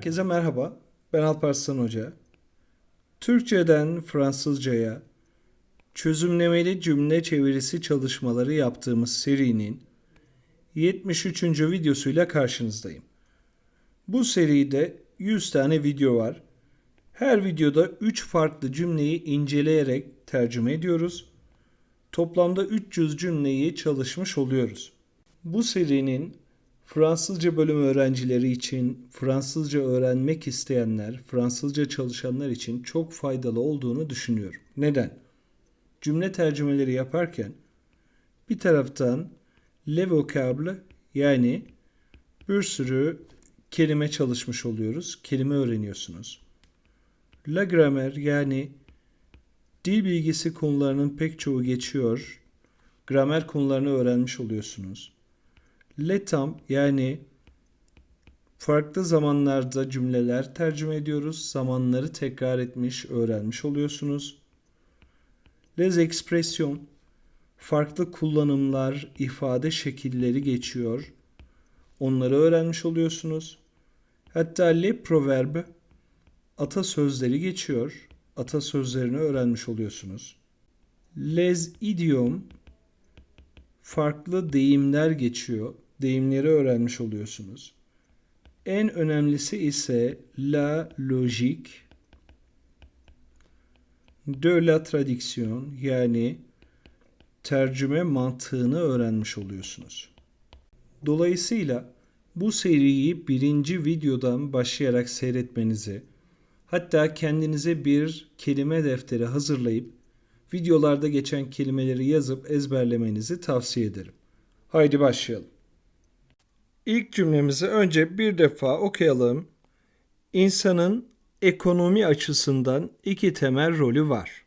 Herkese merhaba. Ben Alparslan Hoca. Türkçeden Fransızcaya çözümlemeli cümle çevirisi çalışmaları yaptığımız serinin 73. videosuyla karşınızdayım. Bu seride 100 tane video var. Her videoda 3 farklı cümleyi inceleyerek tercüme ediyoruz. Toplamda 300 cümleyi çalışmış oluyoruz. Bu serinin Fransızca bölüm öğrencileri için, Fransızca öğrenmek isteyenler, Fransızca çalışanlar için çok faydalı olduğunu düşünüyorum. Neden? Cümle tercümeleri yaparken bir taraftan le vocable yani bir sürü kelime çalışmış oluyoruz. Kelime öğreniyorsunuz. La gramer yani dil bilgisi konularının pek çoğu geçiyor. Gramer konularını öğrenmiş oluyorsunuz. Letam yani farklı zamanlarda cümleler tercüme ediyoruz. Zamanları tekrar etmiş, öğrenmiş oluyorsunuz. Les expressions farklı kullanımlar, ifade şekilleri geçiyor. Onları öğrenmiş oluyorsunuz. Hatta le proverbe atasözleri geçiyor. Atasözlerini öğrenmiş oluyorsunuz. Les idiomes farklı deyimler geçiyor. Deyimleri öğrenmiş oluyorsunuz. En önemlisi ise la logique de la traduction yani tercüme mantığını öğrenmiş oluyorsunuz. Dolayısıyla bu seriyi birinci videodan başlayarak seyretmenizi, hatta kendinize bir kelime defteri hazırlayıp videolarda geçen kelimeleri yazıp ezberlemenizi tavsiye ederim. Haydi başlayalım. İlk cümlemizi önce bir defa okuyalım. İnsanın ekonomi açısından iki temel rolü var.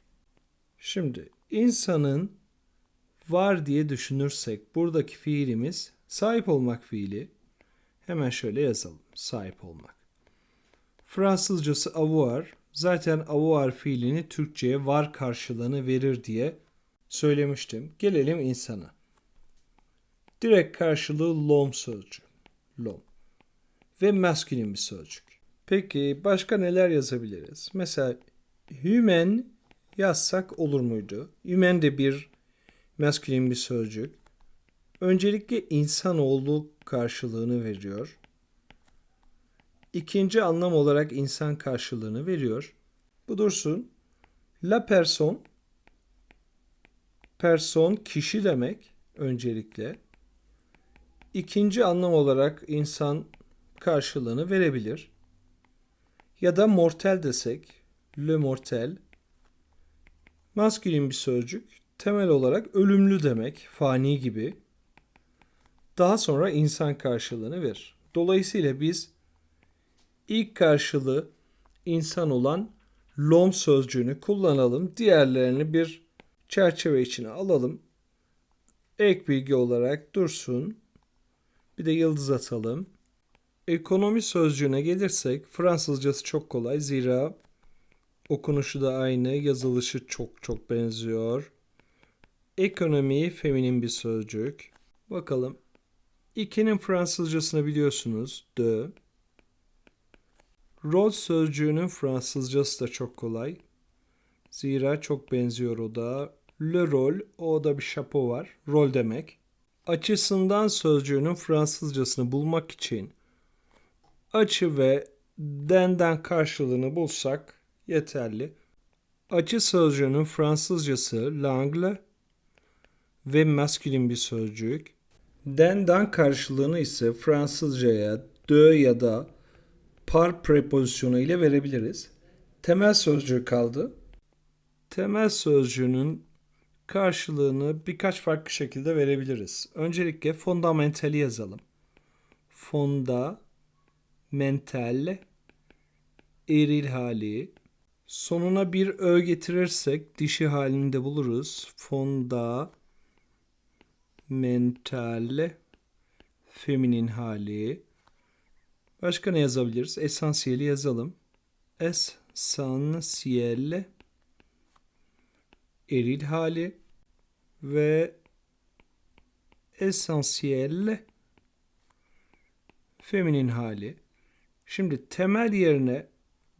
Şimdi insanın var diye düşünürsek buradaki fiilimiz sahip olmak fiili. Hemen şöyle yazalım. Sahip olmak. Fransızcası avoir. Zaten avoir fiilini Türkçe'ye var karşılığını verir diye söylemiştim. Gelelim insana. Direkt karşılığı lom sözcüğü. Lom. Ve maskülin bir sözcük. Peki başka neler yazabiliriz? Mesela human yazsak olur muydu? Human de bir maskülin bir sözcük. Öncelikle insanoğlu karşılığını veriyor. İkinci anlam olarak insan karşılığını veriyor. Bu dursun. La person person kişi demek öncelikle. İkinci anlam olarak insan karşılığını verebilir. Ya da mortel desek, le mortel, maskülin bir sözcük, temel olarak ölümlü demek, fani gibi. Daha sonra insan karşılığını verir. Dolayısıyla biz ilk karşılığı insan olan lom sözcüğünü kullanalım. Diğerlerini bir çerçeve içine alalım. Ek bilgi olarak dursun. Bir de yıldız atalım. Ekonomi sözcüğüne gelirsek Fransızcası çok kolay zira okunuşu da aynı, yazılışı çok çok benziyor. Ekonomi feminin bir sözcük. Bakalım. İkinin Fransızcasını biliyorsunuz. De. Rol sözcüğünün Fransızcası da çok kolay. Zira çok benziyor o da. Le rol, o da bir şapo var. Rol demek. Açısından sözcüğünün Fransızcasını bulmak için açı ve denden karşılığını bulsak yeterli. Açı sözcüğünün Fransızcası l'angle ve maskülin bir sözcük. Denden karşılığını ise Fransızcaya de ya da par prepozisyonu ile verebiliriz. Temel sözcüğü kaldı. Temel sözcüğünün karşılığını birkaç farklı şekilde verebiliriz. Öncelikle fondamentali yazalım. Fonda mental eril hali sonuna bir ö getirirsek dişi halinde buluruz. Fonda mental feminin hali. Başka ne yazabiliriz? Esansiyeli yazalım. Esansiyel eril hali ve esansiyel feminin hali. Şimdi temel yerine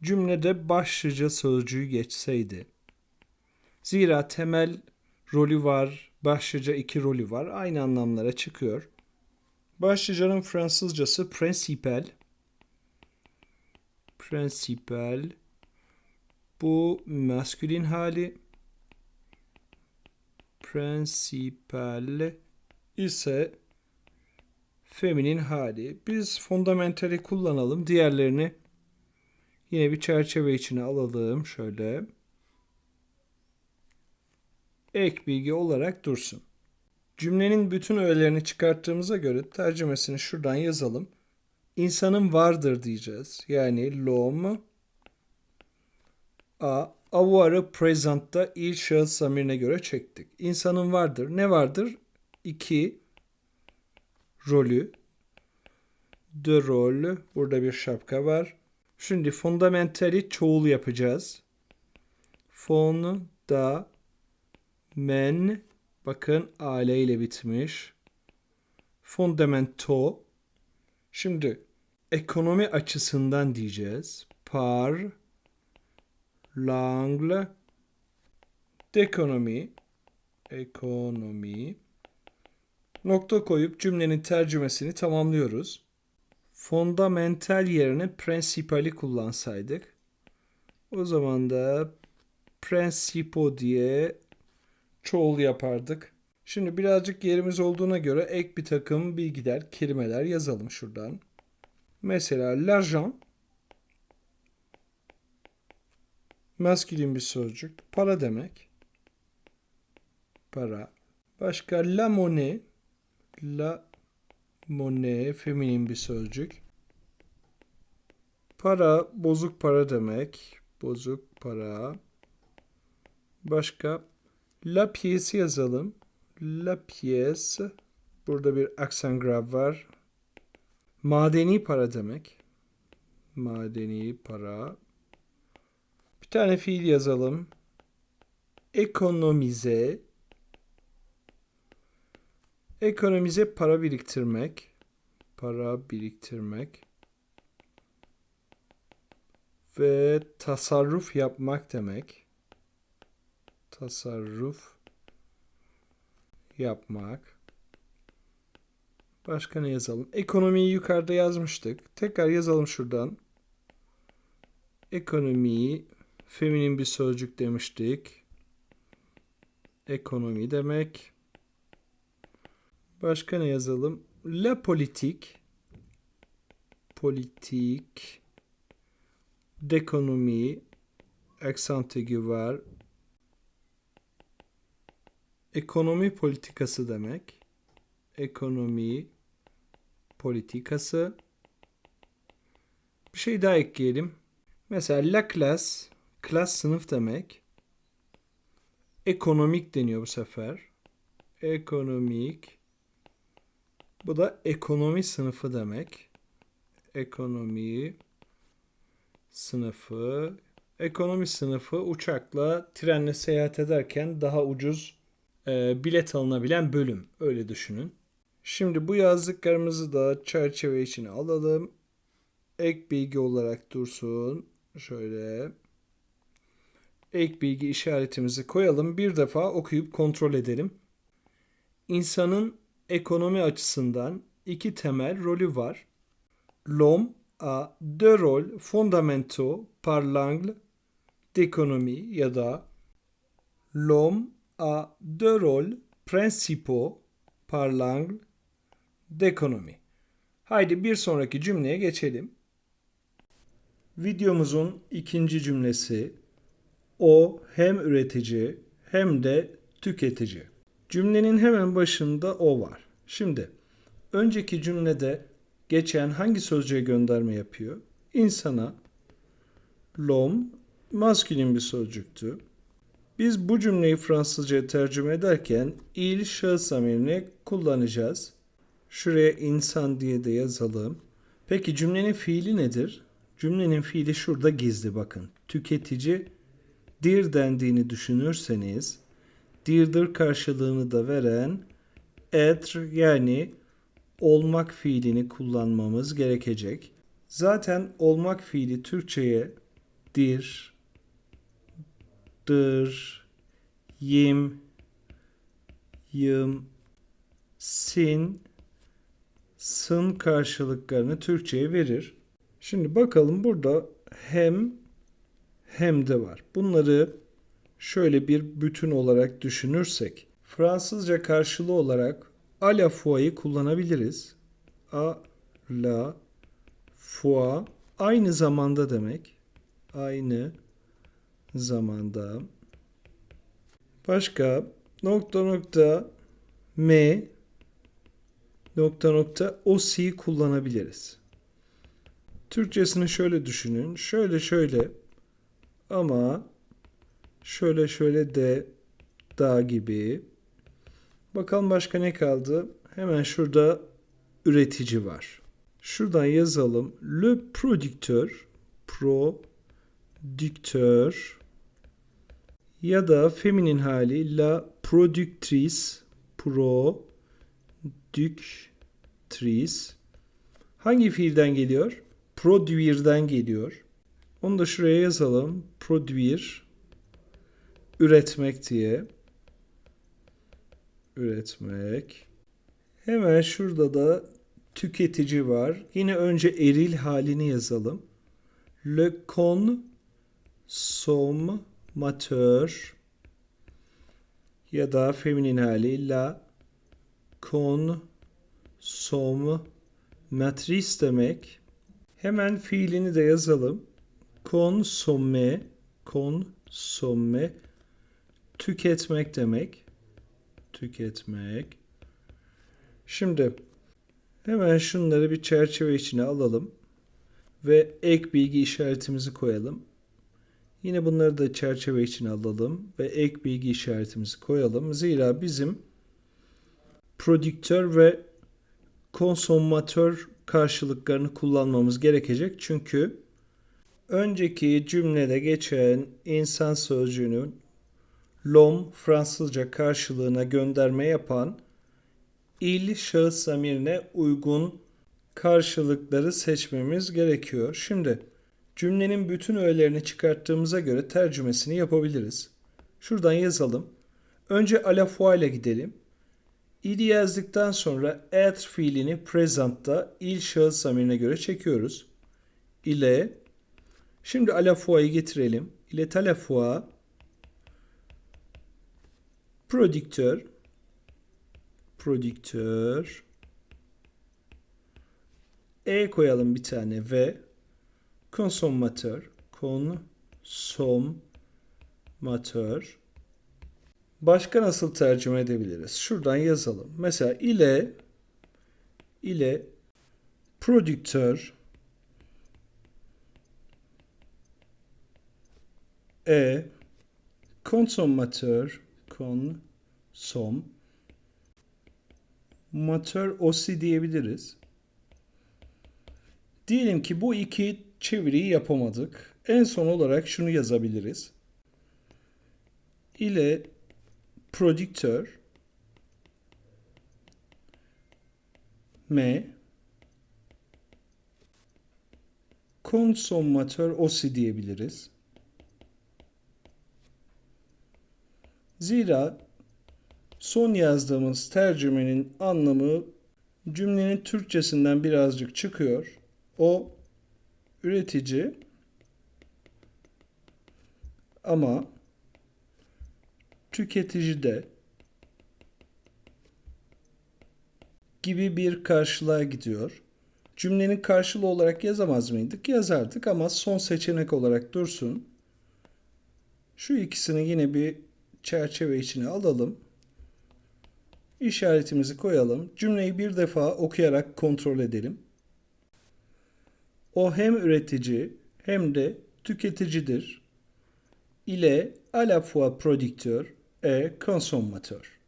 cümlede başlıca sözcüğü geçseydi. Zira temel rolü var, başlıca iki rolü var. Aynı anlamlara çıkıyor. Başlıcanın Fransızcası principal. Principal. Bu maskülin hali. Principal ise feminin hali. Biz fundamentali kullanalım. Diğerlerini yine bir çerçeve içine alalım. Şöyle. Ek bilgi olarak dursun. Cümlenin bütün öğelerini çıkarttığımıza göre tercümesini şuradan yazalım. İnsanın vardır diyeceğiz. Yani l'homme a avoir'ı present'ta il şahıs zamirine göre çektik. İnsanın vardır. Ne vardır? İki rolü. De rol. Burada bir şapka var. Şimdi fundamentali çoğul yapacağız. Fon men bakın aile ile bitmiş. Fundamento. Şimdi ekonomi açısından diyeceğiz. Par l'angle d'ekonomi ekonomi nokta koyup cümlenin tercümesini tamamlıyoruz. Fundamental yerine principali kullansaydık o zaman da principo diye çoğul yapardık. Şimdi birazcık yerimiz olduğuna göre ek bir takım bilgiler, kelimeler yazalım şuradan. Mesela l'argent maskülin bir sözcük. Para demek. Para. Başka la monnaie. La monnaie feminin bir sözcük. Para bozuk para demek. Bozuk para. Başka la pièce yazalım. La pièce. Burada bir aksan grav var. Madeni para demek. Madeni para. Tane fiil yazalım. Ekonomize. Ekonomize para biriktirmek. Para biriktirmek. Ve tasarruf yapmak demek. Tasarruf yapmak. Başka ne yazalım? Ekonomiyi yukarıda yazmıştık. Tekrar yazalım şuradan. Ekonomiyi feminin bir sözcük demiştik. Ekonomi demek. Başka ne yazalım? La politik. Politik. Dekonomi. Aksan tagi var. Ekonomi politikası demek. Ekonomi politikası. Bir şey daha ekleyelim. Mesela la classe, klas sınıf demek. Ekonomik deniyor bu sefer. Ekonomik. Bu da ekonomi sınıfı demek. Ekonomi sınıfı. Ekonomi sınıfı uçakla, trenle seyahat ederken daha ucuz e, bilet alınabilen bölüm. Öyle düşünün. Şimdi bu yazdıklarımızı da çerçeve içine alalım. Ek bilgi olarak dursun. Şöyle ek bilgi işaretimizi koyalım. Bir defa okuyup kontrol edelim. İnsanın ekonomi açısından iki temel rolü var. L'homme a deux rôles fondamentaux par l'angle d'économie ya da l'homme a deux rôles principaux par l'angle d'économie. Haydi bir sonraki cümleye geçelim. Videomuzun ikinci cümlesi o hem üretici hem de tüketici. Cümlenin hemen başında o var. Şimdi önceki cümlede geçen hangi sözcüğe gönderme yapıyor? İnsana l'homme maskülin bir sözcüktü. Biz bu cümleyi Fransızca'ya tercüme ederken il şahıs zamirini kullanacağız. Şuraya insan diye de yazalım. Peki cümlenin fiili nedir? Cümlenin fiili şurada gizli bakın. Tüketici dir dendiğini düşünürseniz dirdir karşılığını da veren être yani olmak fiilini kullanmamız gerekecek. Zaten olmak fiili Türkçe'ye dir, dır, yim, yım, sin, sın karşılıklarını Türkçe'ye verir. Şimdi bakalım burada hem hem de var. Bunları şöyle bir bütün olarak düşünürsek Fransızca karşılığı olarak a la fois'ı kullanabiliriz. A la fois aynı zamanda demek. Aynı zamanda. Başka nokta nokta m nokta nokta aussi kullanabiliriz. Türkçesini şöyle düşünün. Şöyle şöyle ama şöyle şöyle de da gibi. Bakalım başka ne kaldı? Hemen şurada üretici var. Şuradan yazalım. Le producteur, producteur ya da feminin hali la productrice, productrice. Hangi fiilden geliyor? Produire'den geliyor. Onu da şuraya yazalım. Produire, üretmek diye. Üretmek. Hemen şurada da tüketici var. Yine önce eril halini yazalım. Le consommateur ya da feminin hali la consommatrice demek. Hemen fiilini de yazalım. Consomme, consomme tüketmek demek. Tüketmek. Şimdi hemen şunları bir çerçeve içine alalım ve ek bilgi işaretimizi koyalım. Yine bunları da çerçeve içine alalım ve ek bilgi işaretimizi koyalım. Zira bizim prodüktör ve konsomatör karşılıklarını kullanmamız gerekecek. Çünkü önceki cümlede geçen insan sözcüğünün lom Fransızca karşılığına gönderme yapan il şahıs zamirine uygun karşılıkları seçmemiz gerekiyor. Şimdi cümlenin bütün öğelerini çıkarttığımıza göre tercümesini yapabiliriz. Şuradan yazalım. Önce fois ile gidelim. İli yazdıktan sonra être fiilini present'ta il şahıs zamirine göre çekiyoruz. İle Şimdi a la fois'ı getirelim. Il est à la fois producteur producteur e koyalım bir tane ve consommateur consommateur Başka nasıl tercüme edebiliriz? Şuradan yazalım. Mesela ile ile prodüktör e consommateur konsom matör aussi diyebiliriz. Diyelim ki bu iki çeviriyi yapamadık. En son olarak şunu yazabiliriz. ile prodüktör M konsomatör aussi diyebiliriz. Zira son yazdığımız tercümenin anlamı cümlenin Türkçesinden birazcık çıkıyor. O üretici ama tüketici de gibi bir karşılığa gidiyor. Cümlenin karşılığı olarak yazamaz mıydık? Yazardık ama son seçenek olarak dursun. Şu ikisini yine bir çerçeve içine alalım. İşaretimizi koyalım. Cümleyi bir defa okuyarak kontrol edelim. O hem üretici hem de tüketicidir. ile à la fois producteur et consommateur.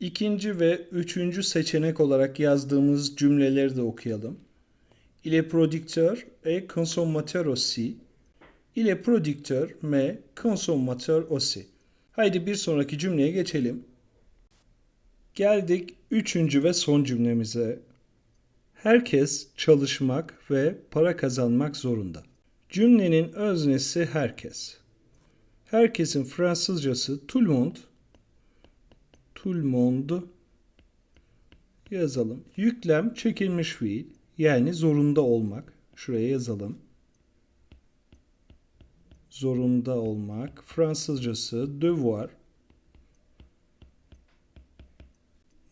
İkinci ve üçüncü seçenek olarak yazdığımız cümleleri de okuyalım. Il est producteur et consommateur aussi. Il est producteur mais consommateur aussi. Haydi bir sonraki cümleye geçelim. Geldik üçüncü ve son cümlemize. Herkes çalışmak ve para kazanmak zorunda. Cümlenin öznesi herkes. Herkesin Fransızcası tout le monde. Tout le monde yazalım. Yüklem çekilmiş fiil yani zorunda olmak. Şuraya yazalım. Zorunda olmak. Fransızcası devoir.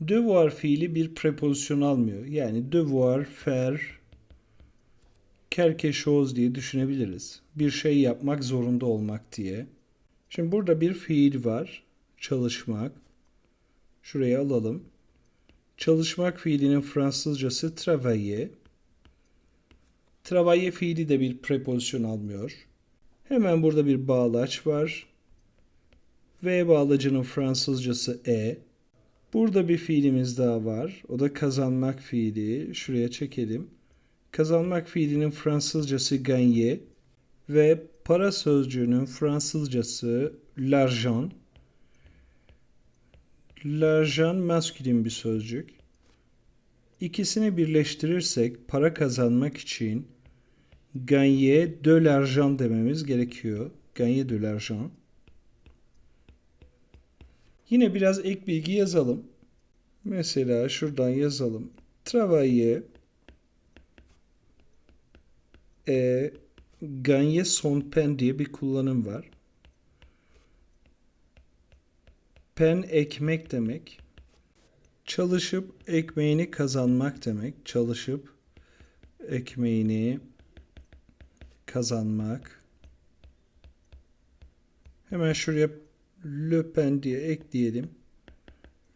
Devoir fiili bir prepozisyon almıyor. Yani devoir, faire, quelque chose diye düşünebiliriz. Bir şey yapmak zorunda olmak diye. Şimdi burada bir fiil var. Çalışmak. Şuraya alalım. Çalışmak fiilinin Fransızcası travailler. Travailler fiili de bir prepozisyon almıyor. Hemen burada bir bağlaç var. V bağlacının Fransızcası e. Burada bir fiilimiz daha var. O da kazanmak fiili. Şuraya çekelim. Kazanmak fiilinin Fransızcası gagner ve para sözcüğünün Fransızcası l'argent. L'argent maskülin bir sözcük. İkisini birleştirirsek para kazanmak için gagner de l'argent dememiz gerekiyor. Gagner de l'argent. Yine biraz ek bilgi yazalım. Mesela şuradan yazalım. Travailler e, gagner son pen diye bir kullanım var. Pen ekmek demek. Çalışıp ekmeğini kazanmak demek. Çalışıp ekmeğini kazanmak. Hemen şuraya Le pen diye ekleyelim.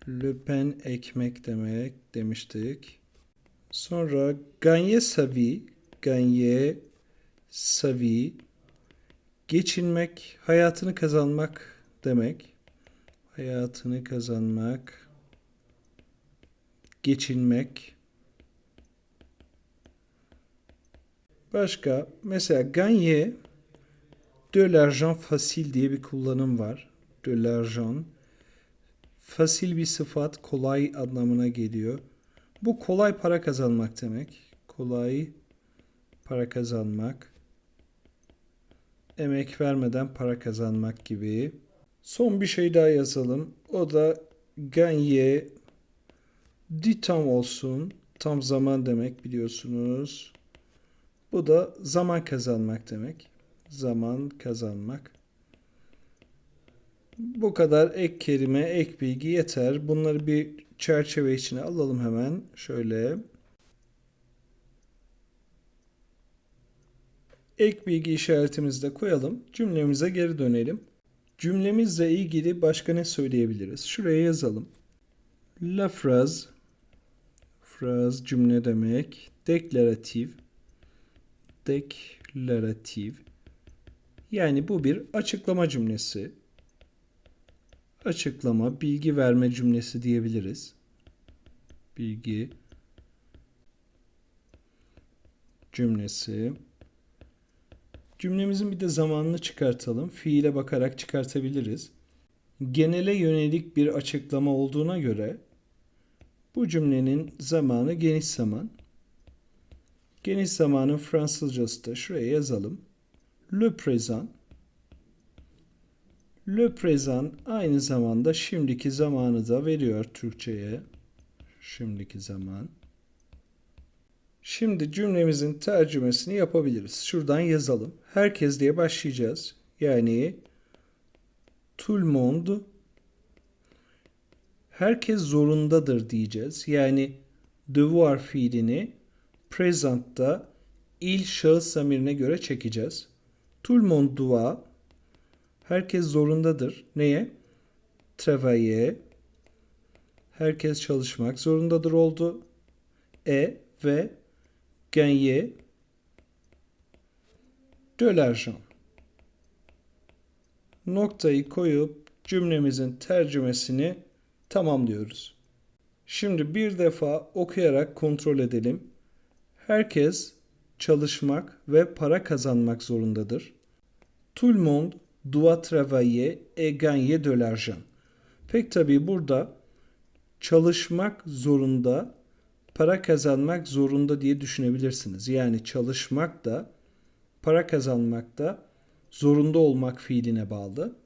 Le pen ekmek demek demiştik. Sonra gagner sa vie, gagner sa vie, geçinmek, hayatını kazanmak demek. Hayatını kazanmak, geçinmek. Başka mesela gagner de l'argent facile diye bir kullanım var de l'argent. Fasil bir sıfat, kolay anlamına geliyor. Bu kolay para kazanmak demek. Kolay para kazanmak. Emek vermeden para kazanmak gibi. Son bir şey daha yazalım. O da gagner di tam olsun. Tam zaman demek biliyorsunuz. Bu da zaman kazanmak demek. Zaman kazanmak. Bu kadar ek kelime, ek bilgi yeter. Bunları bir çerçeve içine alalım hemen. Şöyle. Ek bilgi işaretimizi de koyalım. Cümlemize geri dönelim. Cümlemizle ilgili başka ne söyleyebiliriz? Şuraya yazalım. La phrase phrase cümle demek. Deklaratif deklaratif yani bu bir açıklama cümlesi açıklama, bilgi verme cümlesi diyebiliriz. Bilgi cümlesi. Cümlemizin bir de zamanını çıkartalım. Fiile bakarak çıkartabiliriz. Genele yönelik bir açıklama olduğuna göre bu cümlenin zamanı geniş zaman. Geniş zamanın Fransızcası da şuraya yazalım. Le présent Le présent aynı zamanda şimdiki zamanı da veriyor Türkçe'ye. Şimdiki zaman. Şimdi cümlemizin tercümesini yapabiliriz. Şuradan yazalım. Herkes diye başlayacağız. Yani tout le monde herkes zorundadır diyeceğiz. Yani devoir fiilini present'ta il şahıs zamirine göre çekeceğiz. Tout le monde doit Herkes zorundadır. Neye? Travailler. Herkes çalışmak zorundadır oldu. E ve gagner de l'argent. Noktayı koyup cümlemizin tercümesini tamamlıyoruz. Şimdi bir defa okuyarak kontrol edelim. Herkes çalışmak ve para kazanmak zorundadır. Tout le monde doit travailler et gagner de l'argent. Pek tabi burada çalışmak zorunda, para kazanmak zorunda diye düşünebilirsiniz. Yani çalışmak da para kazanmak da zorunda olmak fiiline bağlı.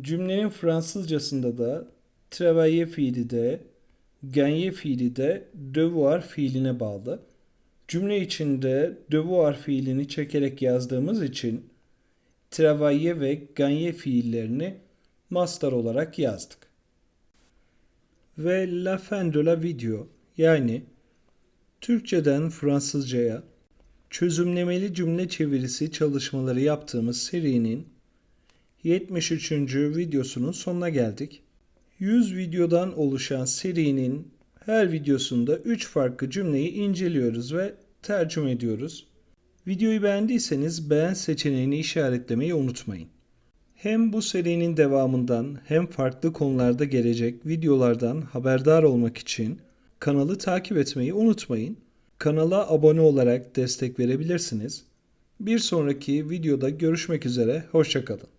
Cümlenin Fransızcasında da travailler fiili de gagner fiili de devoir fiiline bağlı. Cümle içinde devoir fiilini çekerek yazdığımız için travailler ve gagner fiillerini master olarak yazdık. Ve la fin de la video yani Türkçeden Fransızcaya çözümlemeli cümle çevirisi çalışmaları yaptığımız serinin 73. videosunun sonuna geldik. 100 videodan oluşan serinin her videosunda 3 farklı cümleyi inceliyoruz ve tercüme ediyoruz. Videoyu beğendiyseniz beğen seçeneğini işaretlemeyi unutmayın. Hem bu serinin devamından hem farklı konularda gelecek videolardan haberdar olmak için kanalı takip etmeyi unutmayın. Kanala abone olarak destek verebilirsiniz. Bir sonraki videoda görüşmek üzere, hoşçakalın.